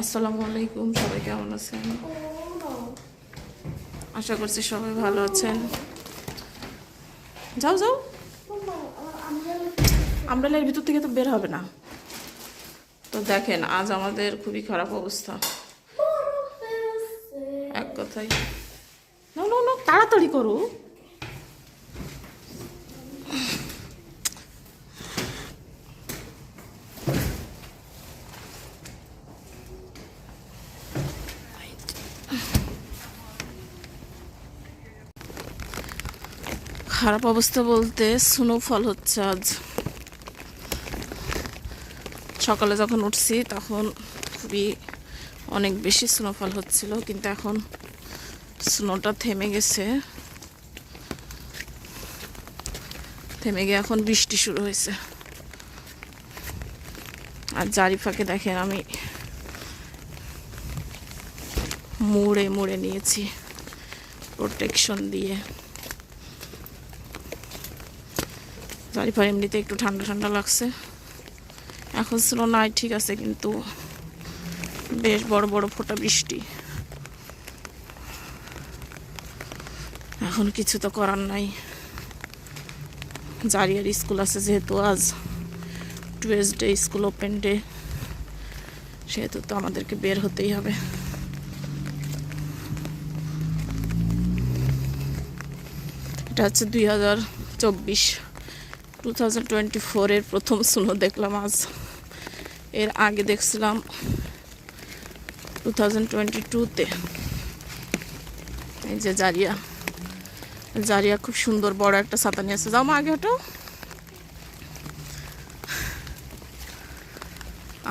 আসসালামু আলাইকুম, সবাই কেমন আছেন? আশা করছি সবাই ভালো আছেন। যাও যাও। আমরালের ভিতর থেকে তো বের হবে না। তো দেখেন, আজ আমাদের খুবই খারাপ অবস্থা। এক কথাই নো, তাড়াতাড়ি করো। খারাপ অবস্থা বলতে স্নোফল হচ্ছে আজ। সকালে যখন উঠছি তখন খুবই অনেক বেশি স্নোফল হচ্ছিল, কিন্তু এখন স্নোটা থেমে গেছে। থেমে গিয়ে এখন বৃষ্টি শুরু হয়েছে। আর জারিফাকে দেখেন আমি মুড়ে মুড়ে নিয়েছি প্রোটেকশন দিয়ে। জারিফার এমনিতে একটু ঠান্ডা ঠান্ডা লাগছে। এখন স্নো নাই ঠিক আছে, কিন্তু বেশ বড় বড় ফোঁটা বৃষ্টি। এখন কিছু তো করার নাই। জারিয়ার স্কুল আছে যেহেতু আজ টুয়েসডে স্কুল ওপেন ডে সেহেতু তো আমাদেরকে বের হতেই হবে। এটা হচ্ছে দুই হাজার চব্বিশ। টু থাউজেন্ড টোয়েন্টি ফোরের প্রথম স্নো দেখলাম আজ। এর আগে দেখছিলাম টু থাউজেন্ড টোয়েন্টি টুতে এই যে জারিয়া। জারিয়া খুব সুন্দর বড় একটা ছাতা নিয়ে আছে যাও মা, আগে হটো।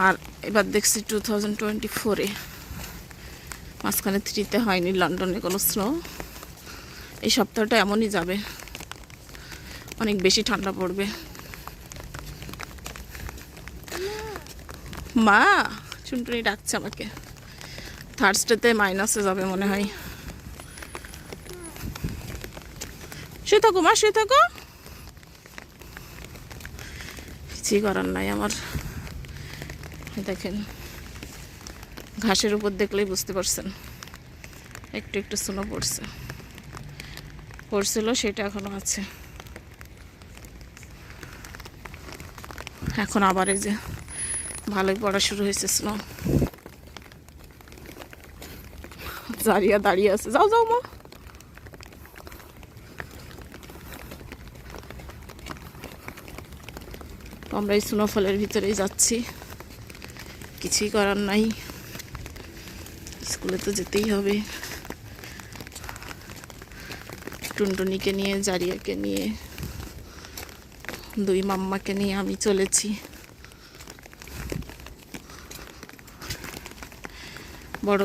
আর এবার দেখছি টু থাউজেন্ড টোয়েন্টি ফোরে মাঝখানে থ্রিতে হয়নি, লন্ডনে কোনো স্নো এই সপ্তাহটা এমনই যাবে। অনেক বেশি ঠান্ডা পড়বে। মা, চুনটুনি ডাকছে আমাকে। থার্সডেতে মাইনাসে যাবে মনে হয়। শুয়ে থাকো মা, শুয়ে থাকো। কিছুই করার নাই আমার। দেখেন, ঘাসের উপর দেখলেই বুঝতে পারছেন। একটু একটু স্নো পড়ছে। পড়ছিল, সেটা এখনও আছে। এখন আবার এই যে ভালোই পড়া শুরু হয়েছে স্নো জারিয়া দাঁড়িয়ে আছে। যাও যাও, মা। আমরা এই স্নোফলের ভিতরেই যাচ্ছি। কিছুই করার নাই। স্কুলে তো যেতেই হবে। টুনটুনিকে নিয়ে, জারিয়াকে নিয়ে। দুই মাম্মাকে নিয়ে আমি চলেছি। বড়